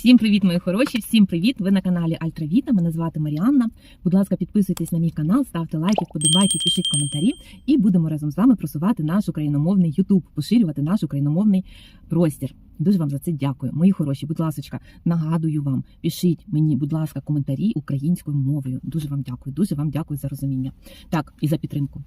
Всім привіт, мої хороші! Всім привіт! Ви на каналі Альтравіта. Мене звати Маріанна. Будь ласка, підписуйтесь на мій канал, ставте лайки, вподобайки, пишіть коментарі, і будемо разом з вами просувати наш україномовний Ютуб, поширювати наш україномовний простір. Дуже вам за це дякую. Мої хороші, будь ласка, нагадую вам, пишіть мені, будь ласка, коментарі українською мовою. Дуже вам дякую, дуже вам дякую за розуміння. Так, і за підтримку.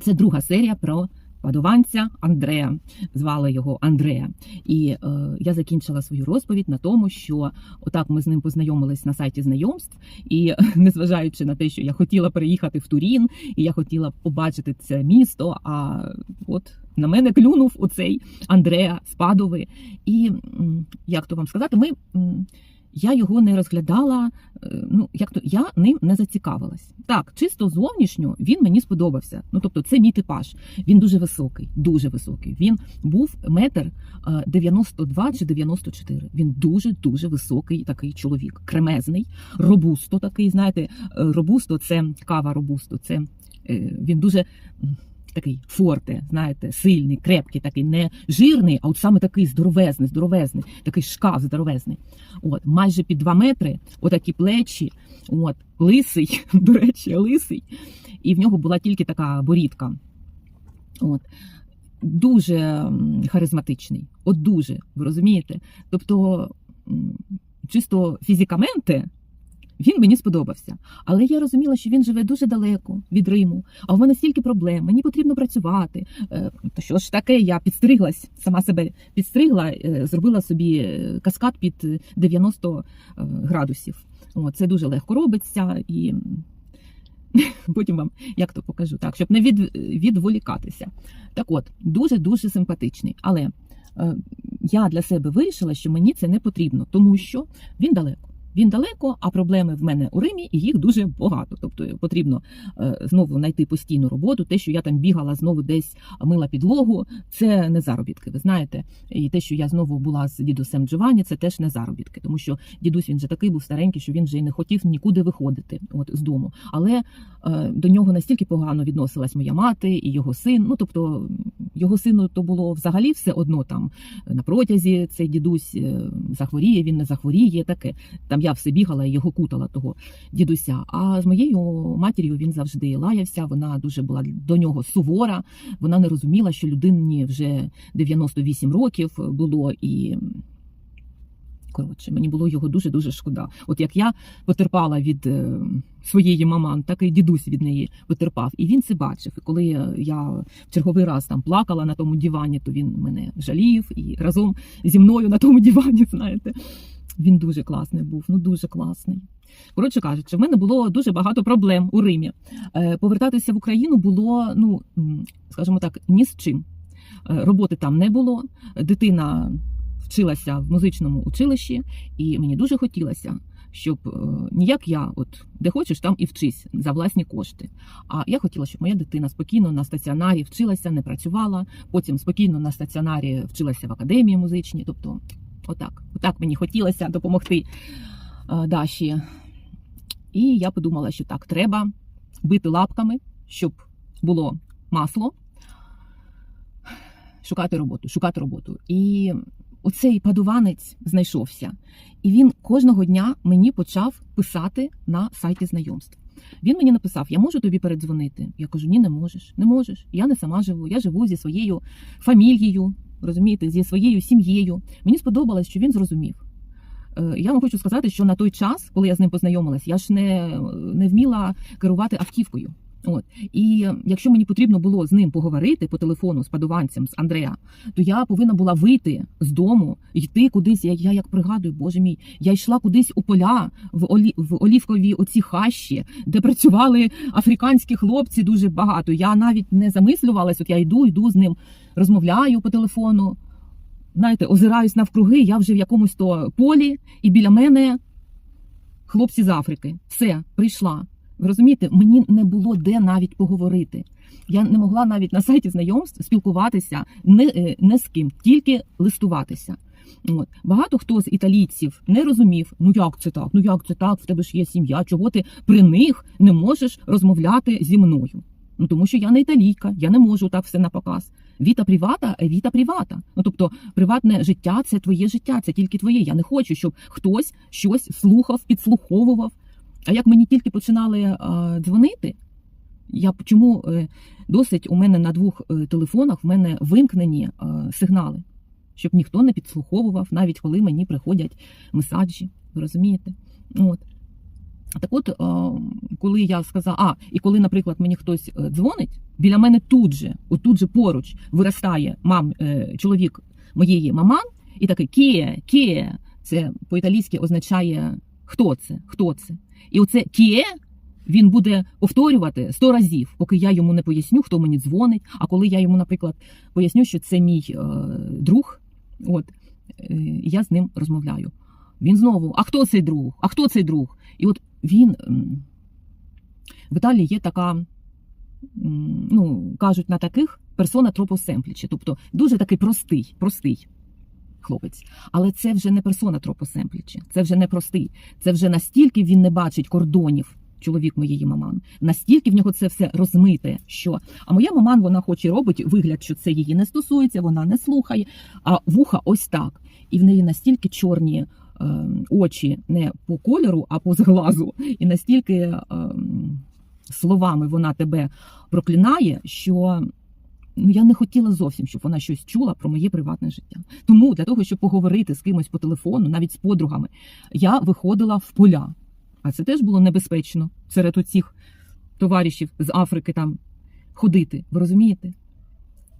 Це друга серія про падованця Андрея. Звали його Андрея. І е, я закінчила свою розповідь на тому, що отак ми з ним познайомились на сайті знайомств, і незважаючи на те, що я хотіла переїхати в Турін, і я хотіла побачити це місто. А от на мене клюнув оцей Андреа з Падови. І як то вам сказати, ми. Я його не розглядала, е, ну як то я ним не зацікавилась. Так, чисто зовнішньо він мені сподобався. Ну тобто, це мій типаж. Він дуже високий, дуже високий. Він був метр е, 92 чи 94. Він дуже дуже високий такий чоловік, кремезний, робусто такий. Знаєте, е, робусто це кава робусто. Це е, він дуже. Такий форте, знаєте, сильний, крепкий, такий не жирний, а от саме такий здоровезний, здоровезний, такий шкаф здоровезний. От майже під два метри, отакі плечі, от лисий, до речі, лисий, і в нього була тільки така борідка. От. Дуже харизматичний, от дуже, ви розумієте? Тобто, чисто фізикаменти, він мені сподобався. Але я розуміла, що він живе дуже далеко від Риму, а в мене стільки проблем, мені потрібно працювати. Е, То що ж таке, я підстриглась, сама себе підстригла, е, зробила собі е, каскад під е, 90 е, градусів. О, це дуже легко робиться і. Потім вам як то покажу, так, щоб не від, відволікатися. Так от, дуже-дуже симпатичний. Але е, я для себе вирішила, що мені це не потрібно, тому що він далеко. Він далеко, а проблеми в мене у Римі, і їх дуже багато. Тобто потрібно е, знову знайти постійну роботу. Те, що я там бігала, знову десь мила підлогу, це не заробітки. Ви знаєте, і те, що я знову була з дідусем Джованні, це теж не заробітки, тому що дідусь він вже такий був старенький, що він вже й не хотів нікуди виходити, от з дому. Але е, до нього настільки погано відносилась моя мати і його син. Ну тобто його сину то було взагалі все одно там на протязі цей дідусь е, захворіє, він не захворіє, таке. Там я все бігала і його кутала того дідуся. А з моєю матір'ю він завжди лаявся. Вона дуже була до нього сувора. Вона не розуміла, що людині вже 98 років було і. Коротше, мені було його дуже дуже шкода. От як я потерпала від е, своєї маман, так і дідусь від неї потерпав. І він це бачив. І коли я в черговий раз там плакала на тому дивані, то він мене жалів і разом зі мною на тому дивані, знаєте. Він дуже класний був, ну дуже класний. Коротше кажучи, в мене було дуже багато проблем у Римі. Е, Повертатися в Україну було, ну скажімо так, ні з чим. Е, Роботи там не було. Дитина вчилася в музичному училищі, і мені дуже хотілося, щоб е, ніяк я, от де хочеш, там і вчись за власні кошти. А я хотіла, щоб моя дитина спокійно на стаціонарі вчилася, не працювала, потім спокійно на стаціонарі вчилася в академії музичній. Тобто, отак, отак мені хотілося допомогти е, Даші. І я подумала, що так, треба бити лапками, щоб було масло, шукати роботу, шукати роботу. І оцей падуванець знайшовся. І він кожного дня мені почав писати на сайті знайомств. Він мені написав: Я можу тобі передзвонити. Я кажу, ні, не можеш. Не можеш. Я не сама живу. Я живу зі своєю фамілією, розумієте, зі своєю сім'єю. Мені сподобалось, що він зрозумів. Е, Я вам хочу сказати, що на той час, коли я з ним познайомилась, я ж не, не вміла керувати автівкою. От і якщо мені потрібно було з ним поговорити по телефону з падуванцем з Андреа, то я повинна була вийти з дому, йти кудись. Я, я як пригадую, боже мій, я йшла кудись у поля в олі в олівкові оці хащі, де працювали африканські хлопці дуже багато. Я навіть не замислювалась. От я йду, йду з ним, розмовляю по телефону. Знаєте, озираюсь навкруги, я вже в якомусь то полі, і біля мене хлопці з Африки. Все, прийшла. Ви розумієте, мені не було де навіть поговорити. Я не могла навіть на сайті знайомств спілкуватися не, е, не з ким, тільки листуватися. От. Багато хто з італійців не розумів, ну як це так, ну як це так, в тебе ж є сім'я, чого ти при них не можеш розмовляти зі мною. Ну тому що я не італійка, я не можу так все на показ. Віта привата, е, віта привата. Ну тобто, приватне життя це твоє життя, це тільки твоє. Я не хочу, щоб хтось щось слухав, підслуховував. А як мені тільки починали е, дзвонити, я чому е, досить у мене на двох е, телефонах в мене вимкнені сигнали, щоб ніхто не підслуховував, навіть коли мені приходять месаджі. Розумієте? От. Так от, коли я сказала, а, і коли, наприклад, мені хтось дзвонить, біля мене тут же, отут же поруч виростає мам, чоловік моєї маман, і такий кіє, кіє, це по-італійськи означає хто це, хто це. І оце кіє він буде повторювати сто разів, поки я йому не поясню, хто мені дзвонить. А коли я йому, наприклад, поясню, що це мій е, друг, от е, я з ним розмовляю. Він знову: а хто цей друг? А хто цей друг? І от він в Італії є така, ну кажуть на таких персона тропосемплічі, тобто дуже такий простий, простий хлопець. Але це вже не персона тропосемплічі, це вже не простий. Це вже настільки він не бачить кордонів. Чоловік моєї маман, настільки в нього це все розмите, що а моя маман вона хоч і робить вигляд, що це її не стосується, вона не слухає. А вуха ось так. І в неї настільки чорні е, очі не по кольору, а по зглазу, і настільки е, словами вона тебе проклинає, що ну я не хотіла зовсім, щоб вона щось чула про моє приватне життя. Тому для того, щоб поговорити з кимось по телефону, навіть з подругами, я виходила в поля. А це теж було небезпечно серед оцих товаришів з Африки там ходити. Ви розумієте?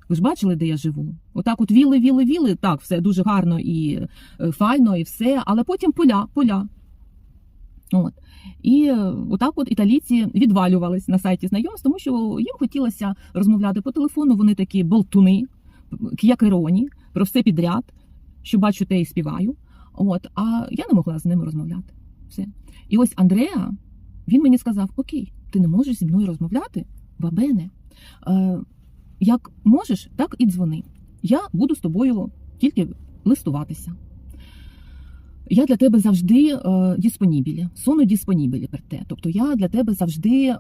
Ви ж бачили, де я живу? Отак, от віли, віли, віли. Так, все дуже гарно і е, файно, і все, але потім поля, поля. От. І е, отак от італійці відвалювались на сайті знайомств, тому що їм хотілося розмовляти по телефону. Вони такі болтуни, к'якероні, про все підряд, що бачу, те і співаю. От, а я не могла з ними розмовляти. Все. І ось Андреа, він мені сказав: Окей, ти не можеш зі мною розмовляти, бабене. Е, як можеш, так і дзвони. Я буду з тобою тільки листуватися. Я для тебе завжди е, діспонібілі, соно діспонібілі per te. Тобто я для тебе завжди е,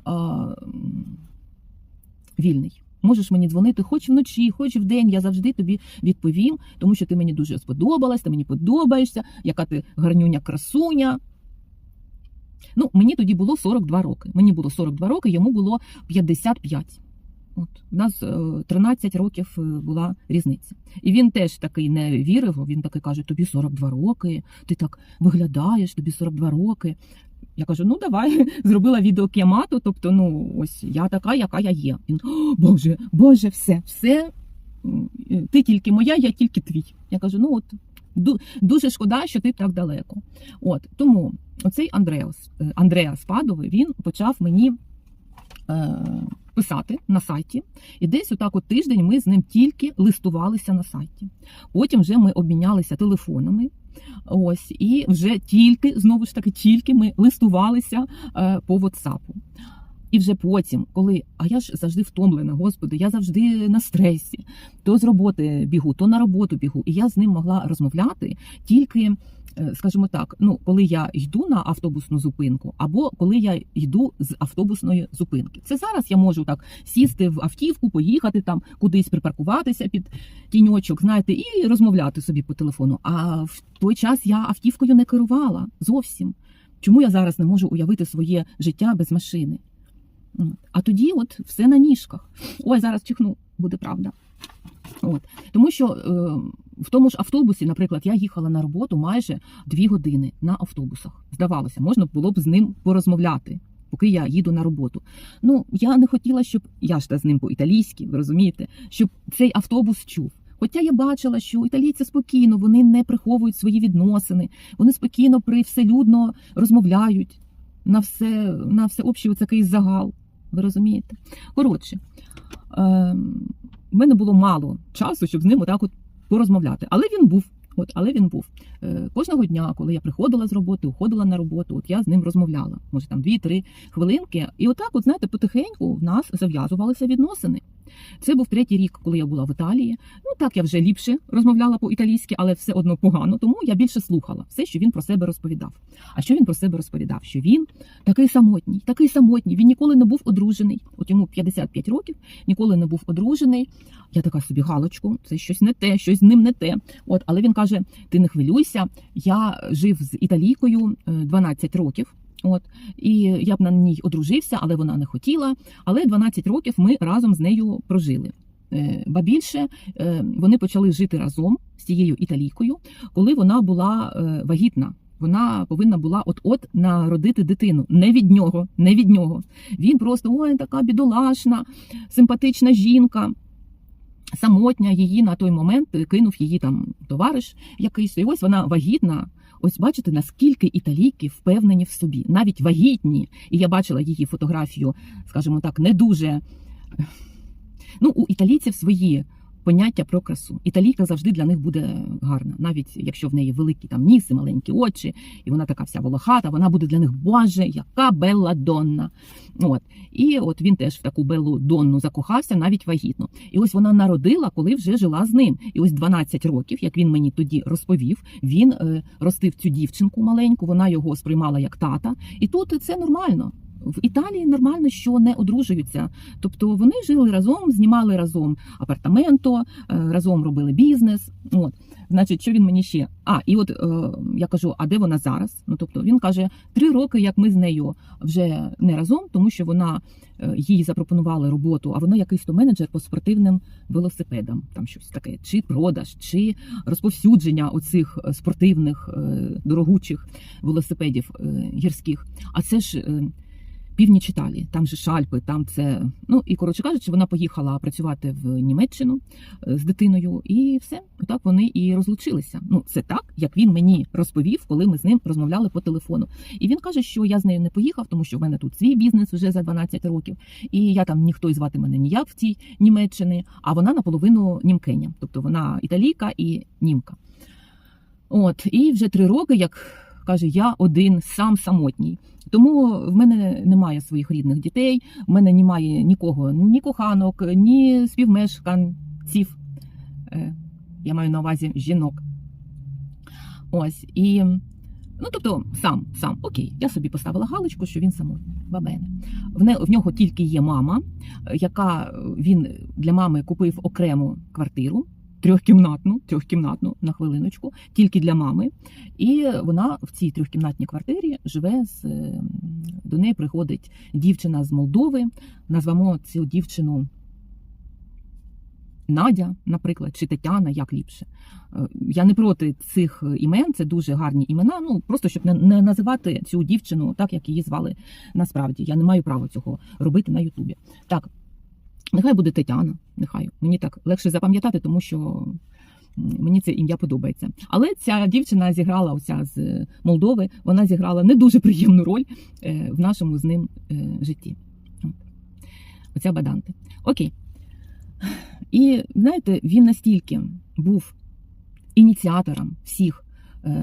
вільний. Можеш мені дзвонити хоч вночі, хоч вдень, я завжди тобі відповім, тому що ти мені дуже сподобалась, ти мені подобаєшся, яка ти гарнюня красуня. Ну, мені тоді було 42 роки. Мені було 42 роки, йому було 55. От у нас е, 13 років е, була різниця. І він теж такий не вірив. Він такий каже: тобі 42 роки, ти так виглядаєш, тобі 42 роки. Я кажу: ну давай, зробила відео кіамату, тобто, ну ось я така, яка я є. Він О, Боже, Боже, все, все. Ти тільки моя, я тільки твій. Я кажу: ну от дуже шкода, що ти так далеко. От тому оцей Андреас, е, Андреас Падовий, він почав мені. Е, писати на сайті, і десь отак от тиждень ми з ним тільки листувалися на сайті. Потім вже ми обмінялися телефонами. Ось, і вже тільки, знову ж таки, тільки ми листувалися е, по WhatsApp. І вже потім, коли, а я ж завжди втомлена, господи, я завжди на стресі, то з роботи бігу, то на роботу бігу. І я з ним могла розмовляти тільки, скажімо так, ну, коли я йду на автобусну зупинку, або коли я йду з автобусної зупинки. Це зараз я можу так сісти в автівку, поїхати там, кудись припаркуватися під тіньочок, знаєте, і розмовляти собі по телефону. А в той час я автівкою не керувала зовсім. Чому я зараз не можу уявити своє життя без машини? А тоді, от все на ніжках. Ой, зараз чихну, буде правда. От. Тому що е, в тому ж автобусі, наприклад, я їхала на роботу майже дві години на автобусах. Здавалося, можна було б з ним порозмовляти, поки я їду на роботу. Ну, я не хотіла, щоб я ж та з ним по-італійськи, ви розумієте, щоб цей автобус чув. Хоча я бачила, що італійці спокійно, вони не приховують свої відносини, вони спокійно привселюдно розмовляють на все, на все общий такий загал. Ви розумієте? Коротше, е, в мене було мало часу, щоб з ним отак от порозмовляти. Але він був. От, але він був е, кожного дня, коли я приходила з роботи, уходила на роботу, от я з ним розмовляла. Може там 2-3 хвилинки. І отак, от знаєте, потихеньку в нас зав'язувалися відносини. Це був третій рік, коли я була в Італії. Ну так я вже ліпше розмовляла по-італійськи, але все одно погано. Тому я більше слухала все, що він про себе розповідав. А що він про себе розповідав? Що він такий самотній, такий самотній. Він ніколи не був одружений. От йому 55 років, ніколи не був одружений. Я така собі галочку, це щось не те, щось з ним не те. От, але він каже: ти не хвилюйся. Я жив з італійкою е, 12 років. От і я б на ній одружився, але вона не хотіла. Але 12 років ми разом з нею прожили. Е, Ба більше е, вони почали жити разом з цією італійкою, коли вона була е, вагітна. Вона повинна була от-от народити дитину. Не від нього, не від нього. Він просто ой, така бідолашна, симпатична жінка. Самотня її на той момент кинув її там товариш якийсь. І ось вона вагітна. Ось бачите, наскільки італійки впевнені в собі, навіть вагітні. І я бачила її фотографію, скажімо так, не дуже. Ну, у італійців свої поняття про красу. Італійка завжди для них буде гарна, навіть якщо в неї великі там ніси, маленькі очі, і вона така вся волохата, вона буде для них Боже, яка Белла Донна. От і от він теж в таку Беллу Донну закохався, навіть вагітно. І ось вона народила, коли вже жила з ним. І ось 12 років, як він мені тоді розповів, він е, ростив цю дівчинку маленьку, вона його сприймала як тата, і тут це нормально. В Італії нормально, що не одружуються. Тобто вони жили разом, знімали разом апартаменто, е, разом робили бізнес. От, значить, що він мені ще? А, і от е, я кажу: а де вона зараз? Ну тобто він каже, три роки, як ми з нею вже не разом, тому що вона е, їй запропонували роботу, а вона якийсь то менеджер по спортивним велосипедам, там щось таке, чи продаж, чи розповсюдження оцих е, спортивних е, дорогучих велосипедів е, гірських. А це ж. е, Північ Італії, там же Шальпи, там це. Ну і коротше кажучи, вона поїхала працювати в Німеччину е, з дитиною, і все. Отак вони і розлучилися. Ну, це так, як він мені розповів, коли ми з ним розмовляли по телефону. І він каже, що я з нею не поїхав, тому що в мене тут свій бізнес вже за 12 років, і я там ніхто і звати мене ніяк в цій Німеччині, а вона наполовину німкеня, тобто вона італійка і німка. От, і вже три роки, як каже, я один сам самотній. Тому в мене немає своїх рідних дітей, в мене немає нікого, ні коханок, ні співмешканців. Е, Я маю на увазі жінок. Ось і. Ну, тобто, сам, сам, окей, я собі поставила галочку, що він самотній. Бабене. В, не, в нього тільки є мама, яка він для мами купив окрему квартиру, трьохкімнатну, трьохкімнатну на хвилиночку, тільки для мами. І вона в цій трьохкімнатній квартирі живе з е, до неї приходить дівчина з Молдови. Назвемо цю дівчину Надя, наприклад, чи Тетяна, як ліпше. Е, Я не проти цих імен, це дуже гарні імена. Ну просто щоб не, не називати цю дівчину так, як її звали насправді. Я не маю права цього робити на Ютубі. Так, нехай буде Тетяна, нехай мені так легше запам'ятати, тому що. Мені це ім'я подобається. Але ця дівчина зіграла оця з Молдови, вона зіграла не дуже приємну роль е, в нашому з ним е, житті. Оця Баданте. Окей. І знаєте, він настільки був ініціатором всіх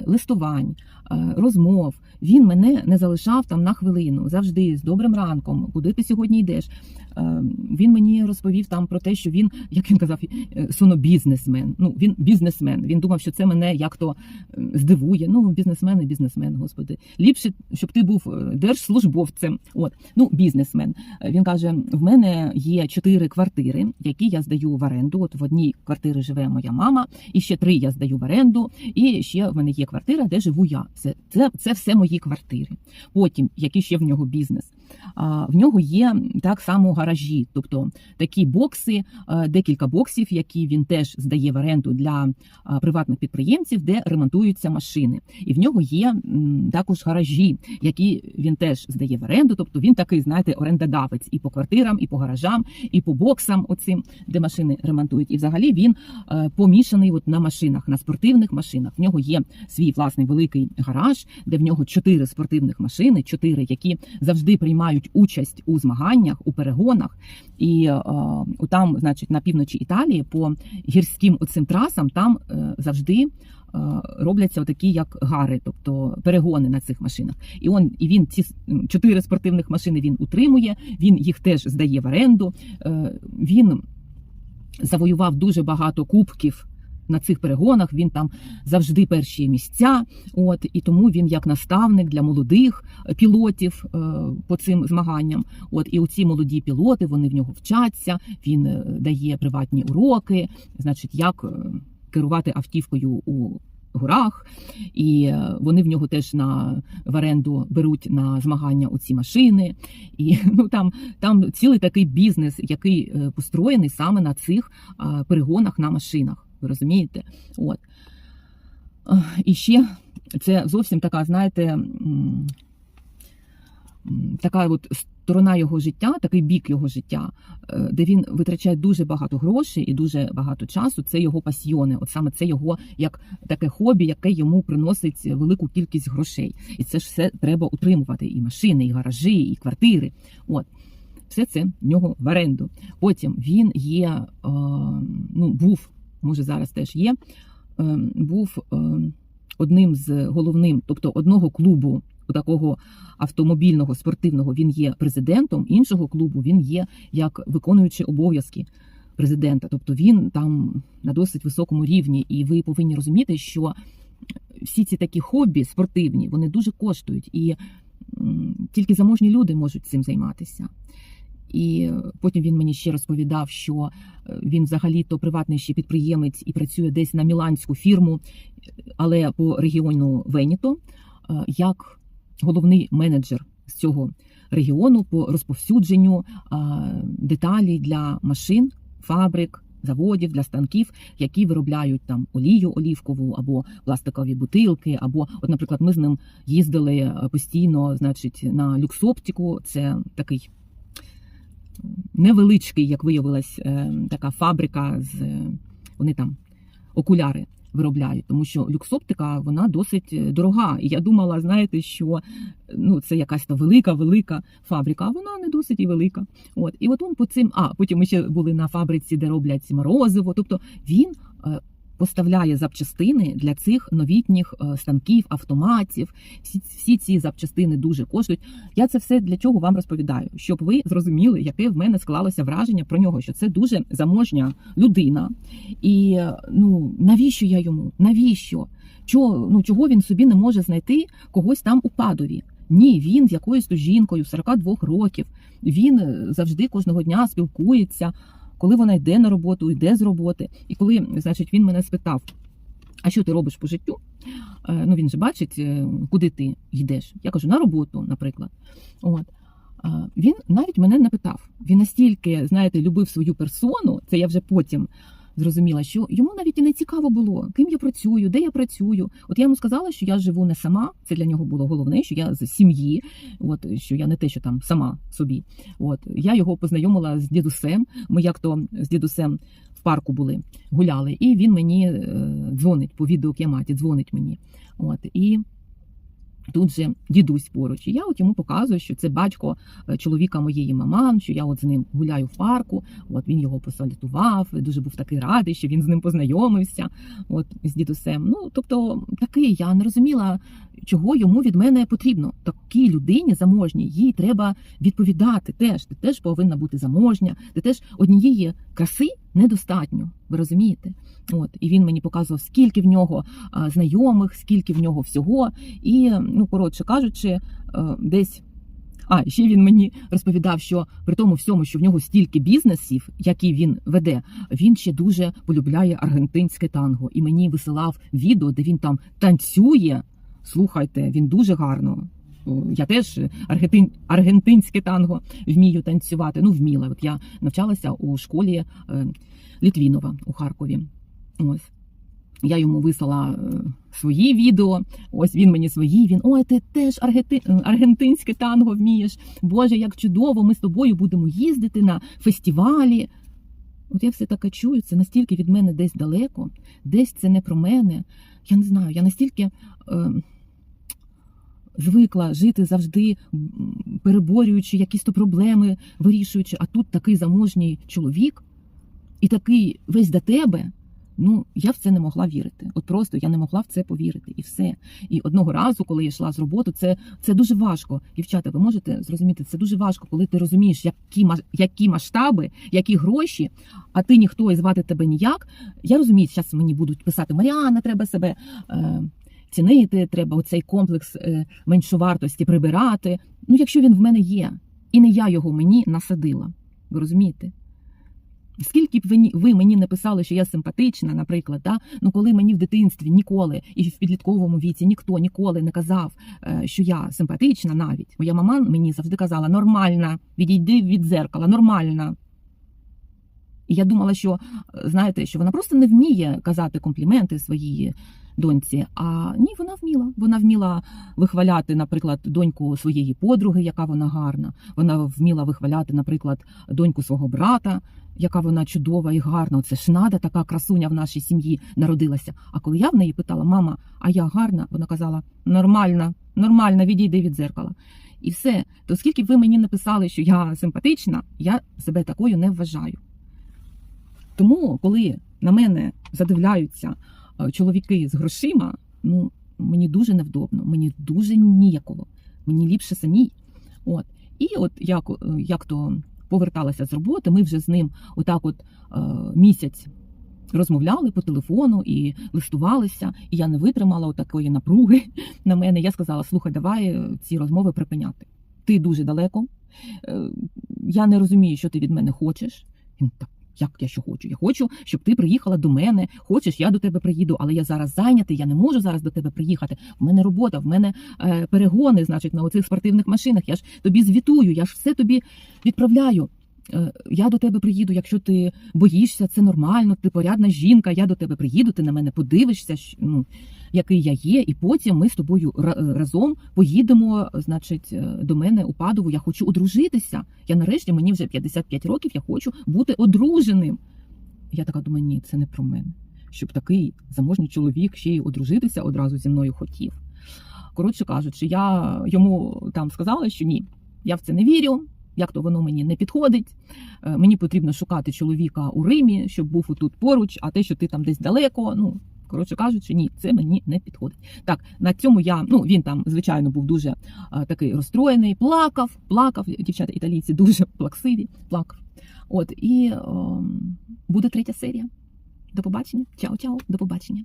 листувань, е, розмов. Він мене не залишав там на хвилину завжди з добрим ранком. Куди ти сьогодні йдеш? Е, Він мені розповів там про те, що він, як він казав, е, сонобізнесмен. Ну він бізнесмен. Він думав, що це мене як то е, здивує. Ну, бізнесмен і бізнесмен, господи. Ліпше, щоб ти був е, держслужбовцем. От ну бізнесмен. Е, Він каже: в мене є чотири квартири, які я здаю в оренду. От в одній квартирі живе моя мама, і ще три я здаю в оренду. І ще в мене є квартира, де живу я. Це це, це все мої квартири. Потім, який ще в нього бізнес. В нього є так само гаражі, тобто такі бокси, е, декілька боксів, які він теж здає в оренду для приватних підприємців, де ремонтуються машини. І в нього є також гаражі, які він теж здає в оренду. Тобто він такий, знаєте, орендодавець і по квартирам, і по гаражам, і по боксам, оцим, де машини ремонтують. І взагалі він е, помішаний от на машинах, на спортивних машинах. В нього є свій власний великий гараж, де в нього чотири спортивних машини, чотири, які завжди приймають участь у змаганнях, у перегонах. І е, там, значить, на півночі Італії по гірським оцим трасам там е, завжди. е, Робляться отакі, як гари, тобто перегони на цих машинах. І он і він ці чотири спортивних машини він утримує. Він їх теж здає в оренду. Він завоював дуже багато кубків на цих перегонах. Він там завжди перші місця. От і тому він як наставник для молодих е, пілотів е, по цим змаганням. От і оці молоді пілоти вони в нього вчаться. Він е, дає приватні уроки, значить, як керувати автівкою у горах, і вони в нього теж на в оренду беруть на змагання оці машини. І ну там, там цілий такий бізнес, який построєний саме на цих перегонах на машинах. Ви розумієте? От. І ще це зовсім така, знаєте, така от сторона його життя, такий бік його життя, е, де він витрачає дуже багато грошей і дуже багато часу. Це його пасьйони. От саме це його як таке хобі, яке йому приносить велику кількість грошей. І це ж все треба утримувати: і машини, і гаражі, і квартири. От. Все це в нього в оренду. Потім він є, е, ну, був, може зараз теж є, е, був е, одним з головним, тобто одного клубу, такого автомобільного спортивного, він є президентом, іншого клубу він є як виконуючий обов'язки президента. Тобто він там на досить високому рівні, і ви повинні розуміти, що всі ці такі хобі спортивні вони дуже коштують, і тільки заможні люди можуть цим займатися. І потім він мені ще розповідав, що е, він взагалі-то приватний ще підприємець і працює десь на міланську фірму, але по регіону Веніто, е, як головний менеджер з цього регіону по розповсюдженню а, деталей для машин, фабрик. Заводів для станків, які виробляють там олію олівкову або пластикові бутилки, або, от, наприклад, ми з ним їздили е, постійно, значить, на люксоптику. Це такий невеличкий, як виявилось, е, така фабрика з е, вони там окуляри виробляють, тому що люксоптика вона досить е, дорога. І я думала, знаєте, що ну це якась та велика, велика фабрика, а вона не досить і велика. От і от он по цим. А потім ми ще були на фабриці, де роблять морозиво. Тобто він. Поставляє запчастини для цих новітніх е, станків, автоматів. Всі, всі ці запчастини дуже коштують. Я це все для чого вам розповідаю, щоб ви зрозуміли, яке в мене склалося враження про нього, що це дуже заможня людина. І е, ну навіщо я йому? Навіщо? Чого, ну, чого він собі не може знайти когось там у падові? Ні, він з якоюсь жінкою 42 років. Він е, завжди кожного дня спілкується, коли вона йде на роботу, йде з роботи. І коли, значить, він мене спитав. А що ти робиш по життю? Е, Ну він же бачить, е, куди ти йдеш. Я кажу, на роботу, наприклад. От. Е, Він навіть мене не питав. Він настільки, знаєте, любив свою персону, це я вже потім зрозуміла, що йому навіть і не цікаво було, ким я працюю, де я працюю. От я йому сказала, що я живу не сама. Це для нього було головне, що я з сім'ї, от що я не те, що там сама собі. От я його познайомила з дідусем. Ми як то з дідусем в парку були, гуляли, і він мені е, дзвонить по відеокіаматі, дзвонить мені. От і. Тут же дідусь поруч, і я от йому показую, що це батько е, чоловіка моєї маман, що я от з ним гуляю в парку. От він його посалютував, дуже був такий радий, що він з ним познайомився. От з дідусем. Ну тобто такий я не розуміла, чого йому від мене потрібно. Такій людині заможній, їй треба відповідати. Теж ти теж повинна бути заможня. Ти теж однієї краси недостатньо. Ви розумієте? От і він мені показував, скільки в нього знайомих, скільки в нього всього. І ну коротше кажучи, е, десь. А ще він мені розповідав, що при тому всьому, що в нього стільки бізнесів, які він веде, він ще дуже полюбляє аргентинське танго. І мені висилав відео, де він там танцює. Слухайте, він дуже гарно. Я теж аргентин, аргентинське танго вмію танцювати. Ну, вміла. От я навчалася у школі е, Літвінова у Харкові. Ось. Я йому вислала е, свої відео. Ось він мені свої. Він ой, ти теж аргентинське танго вмієш. Боже, як чудово! Ми з тобою будемо їздити на фестивалі. От я все таке чую, це настільки від мене десь далеко, десь це не про мене. Я не знаю, я настільки е, звикла жити завжди, переборюючи якісь то проблеми, вирішуючи, а тут такий заможній чоловік і такий весь до тебе. Ну, я в це не могла вірити. От просто я не могла в це повірити, і все. І одного разу, коли я йшла з роботи, це, це дуже важко. Дівчата, ви можете зрозуміти, це дуже важко, коли ти розумієш, які, які масштаби, які гроші, а ти ніхто і звати тебе ніяк. Я розумію, зараз мені будуть писати Маріана, треба себе е, цінити, треба оцей комплекс е, меншовартості прибирати. Ну, якщо він в мене є, і не я його мені насадила. Ви розумієте? Скільки б ви, ви мені не писали, що я симпатична, наприклад, да? ну коли мені в дитинстві ніколи і в підлітковому віці ніхто ніколи не казав, е, що я симпатична навіть. Моя мама мені завжди казала нормальна, відійди від дзеркала, нормальна. І я думала, що знаєте, що вона просто не вміє казати компліменти своїй доньці. А ні, вона вміла. Вона вміла вихваляти, наприклад, доньку своєї подруги, яка вона гарна. Вона вміла вихваляти, наприклад, доньку свого брата, яка вона чудова і гарна. Оце ж нада, така красуня в нашій сім'ї народилася. А коли я в неї питала, мама, а я гарна, вона казала: нормальна, нормальна, відійди від дзеркала. І все. То скільки ви мені написали, що я симпатична, я себе такою не вважаю. Тому, коли на мене задивляються е, чоловіки з грошима, ну мені дуже невдобно, мені дуже ніяково, мені ліпше самій. От. І от як, е, як то поверталася з роботи, ми вже з ним отак от е, місяць розмовляли по телефону і листувалися, і я не витримала отакої напруги на мене. Я сказала: слухай, давай е, ці розмови припиняти. Ти дуже далеко. Е, Я не розумію, що ти від мене хочеш. Він так. Як я що хочу? Я хочу, щоб ти приїхала до мене. Хочеш, я до тебе приїду, але я зараз зайнятий, я не можу зараз до тебе приїхати. В мене робота, в мене е, перегони, значить, на оцих спортивних машинах. Я ж тобі звітую, я ж все тобі відправляю. Е, я до тебе приїду, якщо ти боїшся, це нормально, ти порядна жінка, я до тебе приїду, ти на мене подивишся, ну, який я є, і потім ми з тобою разом поїдемо, значить, е, до мене у Падову. Я хочу одружитися. Я нарешті мені вже 55 років, я хочу бути одруженим. Я така думаю, ні, це не про мене. Щоб такий заможний чоловік ще й одружитися одразу зі мною хотів. Коротше кажучи, я йому там сказала, що ні, я в це не вірю. Як то воно мені не підходить. Е, Мені потрібно шукати чоловіка у Римі, щоб був тут поруч, а те, що ти там десь далеко, ну коротше кажучи, ні, це мені не підходить. Так, на цьому я ну він там, звичайно, був дуже е, такий розстроєний, плакав, плакав. Дівчата італійці дуже плаксиві, плакав. От і ем, буде третя серія. До побачення. Чао-чао, до побачення.